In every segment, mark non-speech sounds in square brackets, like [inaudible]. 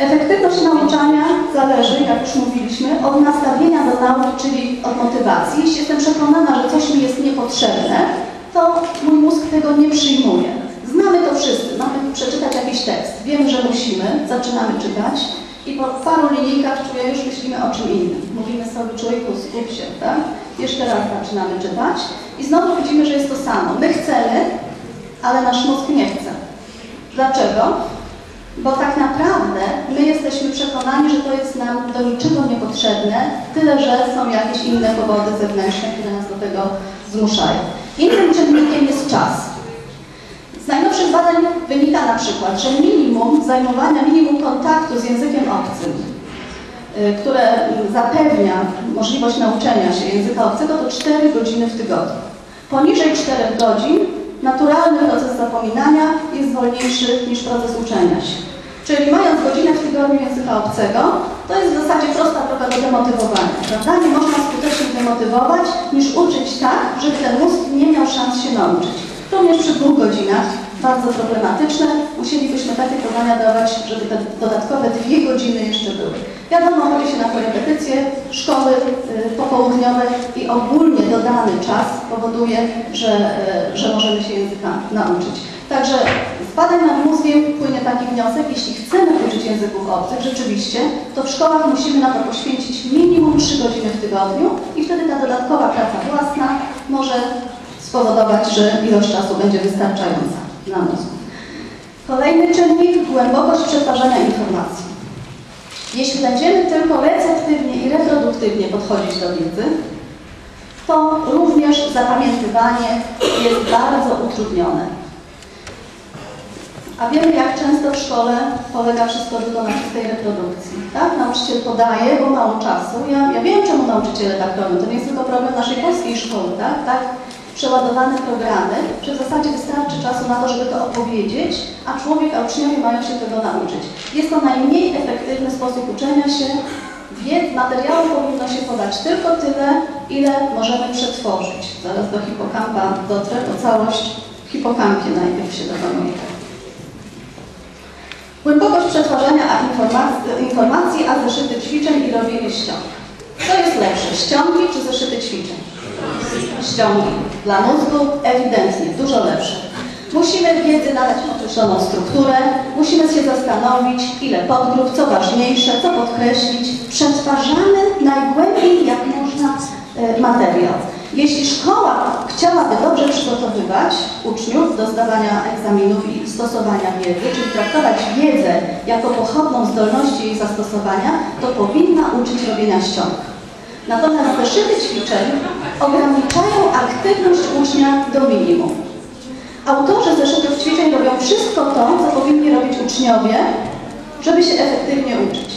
Efektywność nauczania zależy, jak już mówiliśmy, od nastawienia do nauki, czyli od motywacji. Jeśli jestem przekonana, że coś mi jest niepotrzebne, to mój mózg tego nie przyjmuje. Znamy to wszyscy. Mamy przeczytać jakiś tekst. Wiemy, że musimy, zaczynamy czytać i po paru linijkach czuję, już myślimy o czym innym. Mówimy sobie, człowieku, skup się, tak? Jeszcze raz zaczynamy czytać i znowu widzimy, że jest to samo. My chcemy, ale nasz mózg nie chce. Dlaczego? Bo tak naprawdę my jesteśmy przekonani, że to jest nam do niczego niepotrzebne, tyle że są jakieś inne powody zewnętrzne, które nas do tego zmuszają. Innym czynnikiem jest czas. Z najnowszych badań wynika na przykład, że minimum zajmowania, minimum kontaktu z językiem obcym, y, które zapewnia możliwość nauczenia się języka obcego, to 4 godziny w tygodniu. Poniżej 4 godzin naturalny proces zapominania jest wolniejszy niż proces uczenia się. Czyli mając godzinę w tygodniu języka obcego, to jest w zasadzie prosta droga do demotywowania. Prawda? Nie można skutecznie demotywować, niż uczyć tak, żeby ten mózg nie miał szans się nauczyć. Również przy dwóch godzinach, bardzo problematyczne, musielibyśmy takie zadania dawać, żeby te dodatkowe dwie godziny jeszcze były. Wiadomo, chodzi się na korepetycje, szkoły y, popołudniowe i ogólnie dodany czas powoduje, że, y, że możemy się języka nauczyć. Także z badań nad mózgiem płynie taki wniosek, jeśli chcemy uczyć języków obcych rzeczywiście, to w szkołach musimy na to poświęcić minimum 3 godziny w tygodniu i wtedy ta dodatkowa praca własna może spowodować, że ilość czasu będzie wystarczająca dla mózgu. Kolejny czynnik, głębokość przetwarzania informacji. Jeśli będziemy tylko receptywnie i reproduktywnie podchodzić do wiedzy, to również zapamiętywanie jest bardzo utrudnione. A wiemy, jak często w szkole polega wszystko tylko na czystej reprodukcji. Tak? Nauczyciel podaje, bo mało czasu. Ja, ja wiem, czemu nauczyciele tak robią. To nie jest tylko problem naszej polskiej szkoły. Tak? tak? Przeładowane programy, że w zasadzie wystarczy czasu na to, żeby to opowiedzieć, a człowiek, a uczniowie mają się tego nauczyć. Jest to najmniej efektywny sposób uczenia się. Wiedz, materiału powinno się podać tylko tyle, ile możemy przetworzyć. Zaraz do hipokampa dotrę, bo całość w hipokampie najpierw się dokonuje. Głębokość przetwarzania informacji, informacji, a zeszyty ćwiczeń i robienie ściąg. Co jest lepsze, ściągi czy zeszyty ćwiczeń? Ściągi. Dla mózgu ewidentnie dużo lepsze. Musimy wiedzy nadać określoną strukturę, musimy się zastanowić, ile podgrup, co ważniejsze, co podkreślić. Przetwarzamy najgłębiej jak można e, materiał. Jeśli szkoła chciałaby dobrze przygotowywać uczniów do zdawania egzaminów i stosowania wiedzy, czyli traktować wiedzę jako pochodną zdolności jej zastosowania, to powinna uczyć robienia ściąg. Natomiast zeszyty ćwiczeń ograniczają aktywność ucznia do minimum. Autorzy zeszytów ćwiczeń robią wszystko to, co powinni robić uczniowie, żeby się efektywnie uczyć.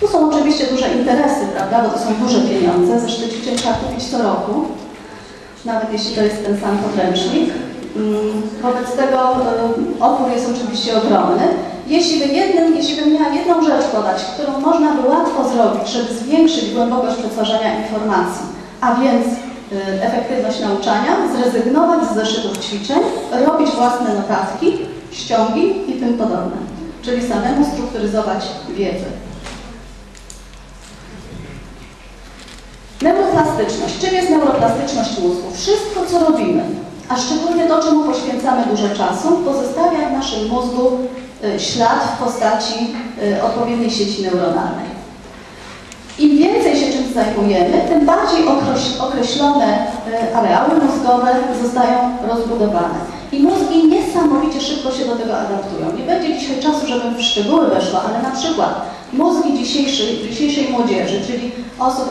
Tu są oczywiście duże interesy, prawda, bo to są duże pieniądze. Zeszyty ćwiczeń trzeba kupić co roku nawet jeśli to jest ten sam podręcznik. Mm, wobec tego y, opór jest oczywiście ogromny. Jeśli, by jednym, jeśli bym miała jedną rzecz podać, którą można by łatwo zrobić, żeby zwiększyć głębokość przetwarzania informacji, a więc y, efektywność nauczania, zrezygnować z zeszytów ćwiczeń, robić własne notatki, ściągi i tym podobne. Czyli samemu strukturyzować wiedzę. Neuroplastyczność. Neuroplastyczność mózgu? Wszystko, co robimy, a szczególnie to, czemu poświęcamy dużo czasu, pozostawia w naszym mózgu y, ślad w postaci y, odpowiedniej sieci neuronalnej. Im więcej się czymś zajmujemy, tym bardziej określone y, areały mózgowe zostają rozbudowane. I mózgi niesamowicie szybko się do tego adaptują. Nie będzie dzisiaj czasu, żebym w szczegóły weszła, ale na przykład mózgi dzisiejszej, dzisiejszej młodzieży, czyli osób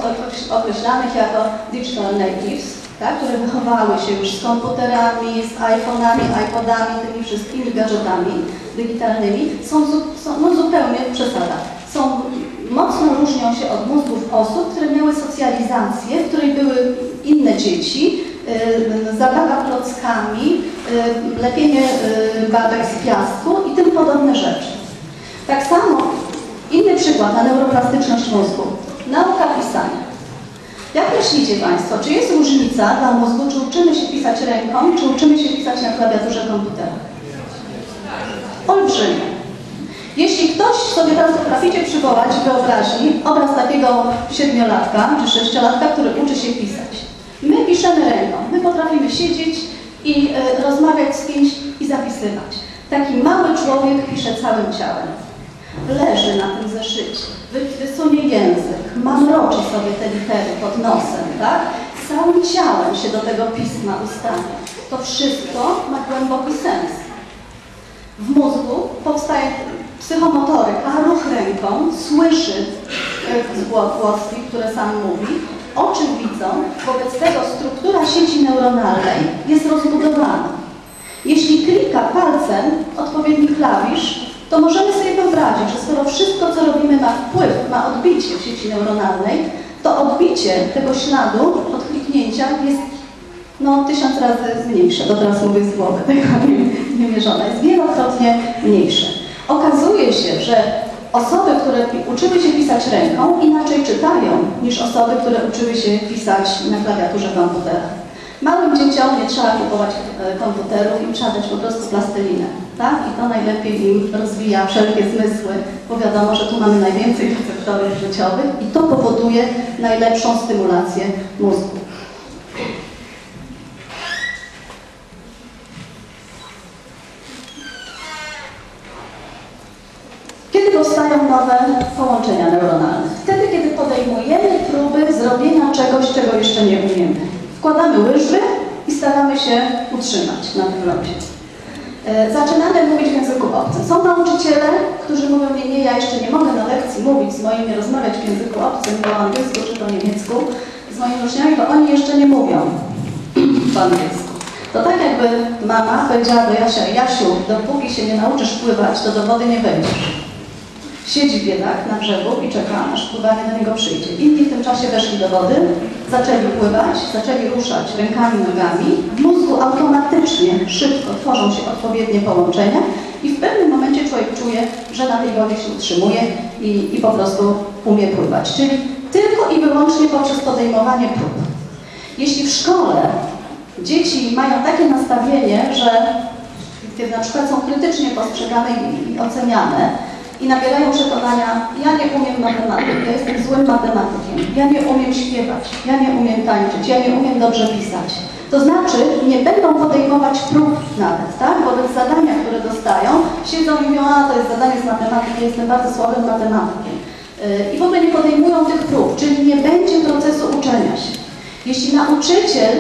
określanych jako digital natives, tak, które wychowały się już z komputerami, z iPhone'ami, iPodami, tymi wszystkimi gadżetami digitalnymi, są, są no, zupełnie przesada. Są, mocno różnią się od mózgów osób, które miały socjalizację, w której były inne dzieci, yy, zabawa klockami, yy, lepienie babek z piasku i tym podobne rzeczy. Tak samo Inny przykład na neuroplastyczność mózgu. Nauka pisania. Jak myślicie Państwo, czy jest różnica dla mózgu, czy uczymy się pisać ręką, czy uczymy się pisać na klawiaturze komputera? Olbrzymia. Jeśli ktoś sobie teraz potraficie przywołać wyobraźni obraz takiego siedmiolatka czy sześciolatka, który uczy się pisać. My piszemy ręką, my potrafimy siedzieć i y, rozmawiać z kimś i zapisywać. Taki mały człowiek pisze całym ciałem. Leży na tym zeszycie, wy- wysunie język, mamroczy sobie te litery pod nosem, tak? Całym ciałem się do tego pisma ustawia. To wszystko ma głęboki sens. W mózgu powstaje psychomotoryka, ruch ręką, słyszy e, głos, które sam mówi, oczy widzą, wobec tego struktura sieci neuronalnej jest rozbudowana. Jeśli klika palcem odpowiedni klawisz, to możemy sobie wyobrazić, że skoro wszystko, co robimy ma wpływ, ma odbicie w sieci neuronalnej, to odbicie tego śladu od kliknięcia jest no, tysiąc razy mniejsze. To teraz mówię z głowy, [laughs] tego nie, nie mierzone. Jest wielokrotnie mniejsze. Okazuje się, że osoby, które uczyły się pisać ręką, inaczej czytają niż osoby, które uczyły się pisać na klawiaturze komputera. Małym dzieciom nie trzeba kupować e, komputerów, im trzeba dać po prostu plastelinę. Tak? I to najlepiej im rozwija wszelkie zmysły, bo wiadomo, że tu mamy najwięcej receptorów życiowych i to powoduje najlepszą stymulację mózgu. Kiedy powstają nowe połączenia neuronalne? Wtedy, kiedy podejmujemy próby zrobienia jeszcze nie umiemy. Wkładamy łyżwy i staramy się utrzymać na tym locie. E, Zaczynamy mówić w języku obcym. Są nauczyciele, którzy mówią, nie, nie, ja jeszcze nie mogę na lekcji mówić z moimi, rozmawiać w języku obcym, po angielsku czy po niemiecku, z moimi uczniami, bo oni jeszcze nie mówią po angielsku. To tak jakby mama powiedziała do Jasia, Jasiu, dopóki się nie nauczysz pływać, to do wody nie wejdziesz. Siedzi biedak na brzegu i czeka, aż pływanie do niego przyjdzie. Inni w tym czasie weszli do wody, zaczęli pływać, zaczęli ruszać rękami, nogami. W mózgu automatycznie, szybko tworzą się odpowiednie połączenia i w pewnym momencie człowiek czuje, że na tej wodzie się utrzymuje i, i po prostu umie pływać. Czyli tylko i wyłącznie poprzez podejmowanie prób. Jeśli w szkole dzieci mają takie nastawienie, że kiedy na przykład są krytycznie postrzegane i, oceniane, i nabierają przekonania, ja nie umiem matematyki, ja jestem złym matematykiem, ja nie umiem śpiewać, ja nie umiem tańczyć, ja nie umiem dobrze pisać. To znaczy nie będą podejmować prób nawet, tak? Wobec zadania, które dostają, siedzą i mówią, a to jest zadanie z matematyki, jestem bardzo słabym matematykiem. Yy, I w ogóle nie podejmują tych prób, czyli nie będzie procesu uczenia się. Jeśli nauczyciel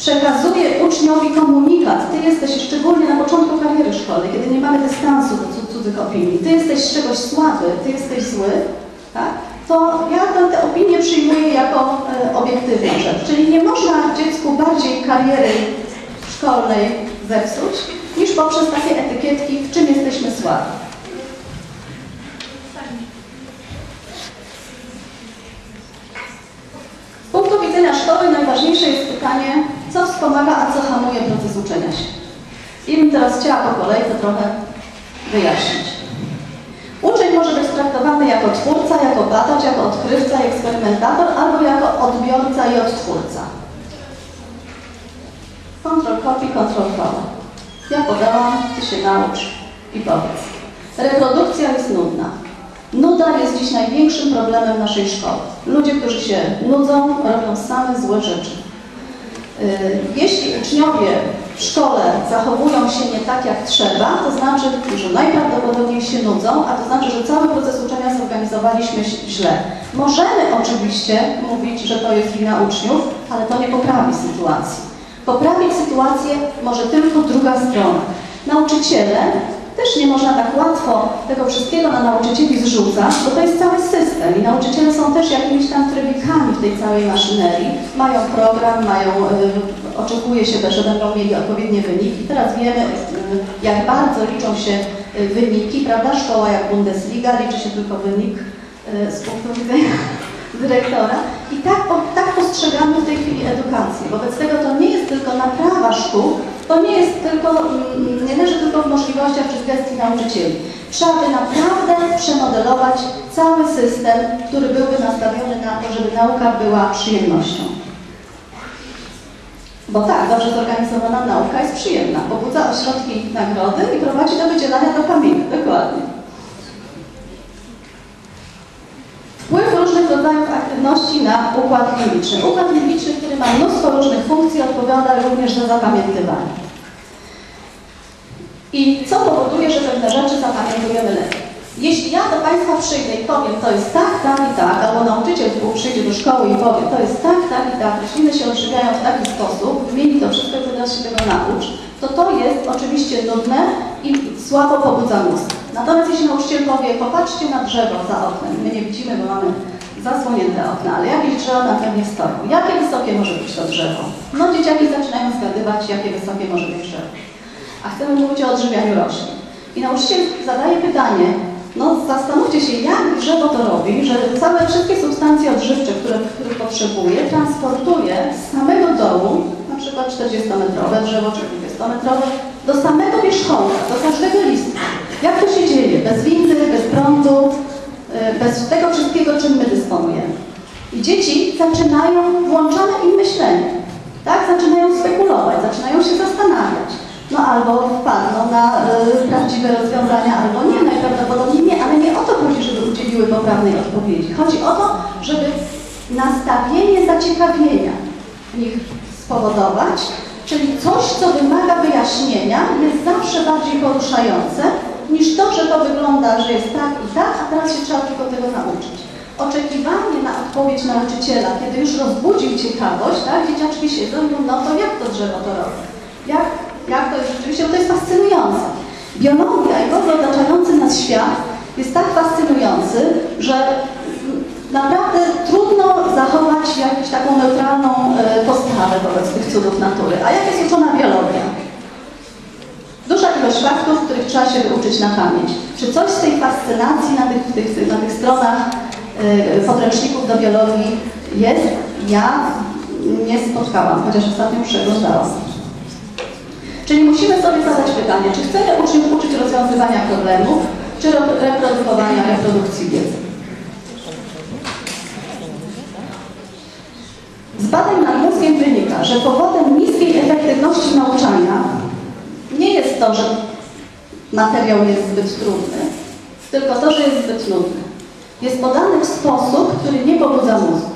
przekazuje uczniowi komunikat, ty jesteś szczególnie na początku kariery szkolnej, kiedy nie mamy dystansu do cud- cudzych opinii, ty jesteś z czegoś słaby, ty jesteś zły, tak? to ja tę, tę opinię przyjmuję jako e, obiektywną rzecz. Czyli nie można dziecku bardziej kariery szkolnej zepsuć, niż poprzez takie etykietki, w czym jesteśmy słabi. Z punktu widzenia szkoły najważniejsze jest pytanie, co wspomaga, a co hamuje proces uczenia się. I bym teraz chciała po kolei to trochę wyjaśnić. Uczeń może być traktowany jako twórca, jako badacz, jako odkrywca i eksperymentator, albo jako odbiorca i odtwórca. Control copy, control follow. Ja podałam, ty się naucz i powiedz. Reprodukcja jest nudna. Nuda jest dziś największym problemem naszej szkoły. Ludzie, którzy się nudzą, robią same złe rzeczy. Y, Jeśli uczniowie w szkole zachowują się nie tak jak trzeba, to znaczy, że najprawdopodobniej się nudzą, a to znaczy, że cały proces uczenia zorganizowaliśmy źle. Możemy oczywiście mówić, że to jest wina uczniów, ale to nie poprawi sytuacji. Poprawić sytuację może tylko druga strona. Nauczyciele też nie można tak łatwo tego wszystkiego na nauczycieli zrzucać, bo to jest cały system i nauczyciele są też jakimiś tam trybikami w tej całej maszynerii. Mają program, mają, y, oczekuje się też, że będą mieli odpowiednie wyniki. Teraz wiemy, y, jak bardzo liczą się y, wyniki, prawda? Szkoła jak Bundesliga, liczy się tylko wynik z punktu widzenia [laughs] dyrektora. I tak, tak postrzegamy w tej chwili edukację. Wobec tego to nie jest tylko naprawa szkół, to nie jest tylko, mm, nie leży tylko w możliwościach czy gestii nauczycieli. Trzeba by naprawdę przemodelować cały system, który byłby nastawiony na to, żeby nauka była przyjemnością. Bo tak, dobrze zorganizowana nauka jest przyjemna. Pobudza ośrodki nagrody i prowadzi do wydzielania dopaminy. Dokładnie. Rodzajów aktywności na układ limbiczny. Układ limbiczny, który ma mnóstwo różnych funkcji, odpowiada również za zapamiętywanie. I co powoduje, że pewne rzeczy zapamiętujemy lepiej? Jeśli ja do Państwa przyjdę i powiem, to jest tak, tak i tak, albo nauczyciel przyjdzie do szkoły i powie, to jest tak, tak i tak, rośliny się odżywiają w taki sposób, wymieni to wszystko i teraz się tego naucz, to to jest oczywiście nudne i słabo pobudza mózg. Natomiast jeśli nauczyciel powie, popatrzcie na drzewo za oknem, my nie widzimy, bo mamy zasłonięte okna, ale jakieś drzewo na pewnie stoją. Jakie wysokie może być to drzewo? No dzieciaki zaczynają zgadywać, jakie wysokie może być drzewo. A chcemy mówić o odżywianiu roślin. I nauczyciel zadaje pytanie, no zastanówcie się, jak drzewo to robi, że całe wszystkie substancje odżywcze, które, których potrzebuje, transportuje z samego dołu, na przykład 40-metrowe drzewo czy 20-metrowe, do samego wierzchołka, do każdego listu. Jak to się dzieje? Bez windy, bez prądu, y, bez tego wszystkiego, czym my dysponujemy. I dzieci zaczynają, włączane im myślenie, tak? Zaczynają spekulować, zaczynają się zastanawiać. No albo wpadną na y, prawdziwe rozwiązania, albo nie, najprawdopodobniej nie, ale nie o to chodzi, żeby udzieliły poprawnej odpowiedzi. Chodzi o to, żeby nastawienie zaciekawienia w nich spowodować, czyli coś, co wymaga wyjaśnienia, jest zawsze bardziej poruszające niż to, że to wygląda, że jest tak i tak, a teraz się trzeba tylko tego nauczyć. Oczekiwanie na odpowiedź nauczyciela, kiedy już rozbudził ciekawość, tak, dzieciaczki siedzą i mówią, no to jak to drzewo to robi? Jak, jak to jest rzeczywiście, to jest fascynujące. Biologia i w ogóle otaczający nas świat jest tak fascynujący, że naprawdę trudno zachować jakąś taką neutralną postawę wobec tych cudów natury. A jak jest uczona biologia? Duża ilość faktów, których trzeba się wyuczyć na pamięć. Czy coś z tej fascynacji na tych, tych, na tych stronach y, podręczników do biologii jest? Ja nie spotkałam, chociaż ostatnio przeglądałam. Czyli musimy sobie zadać pytanie, czy chcemy uczniów uczyć rozwiązywania problemów, czy reprodukowania, reprodukcji wiedzy. Z badań nad mózgiem wynika, że powodem niskiej efektywności nauczania nie jest to, że materiał jest zbyt trudny, tylko to, że jest zbyt nudny. Jest podany w sposób, który nie pobudza mózgu.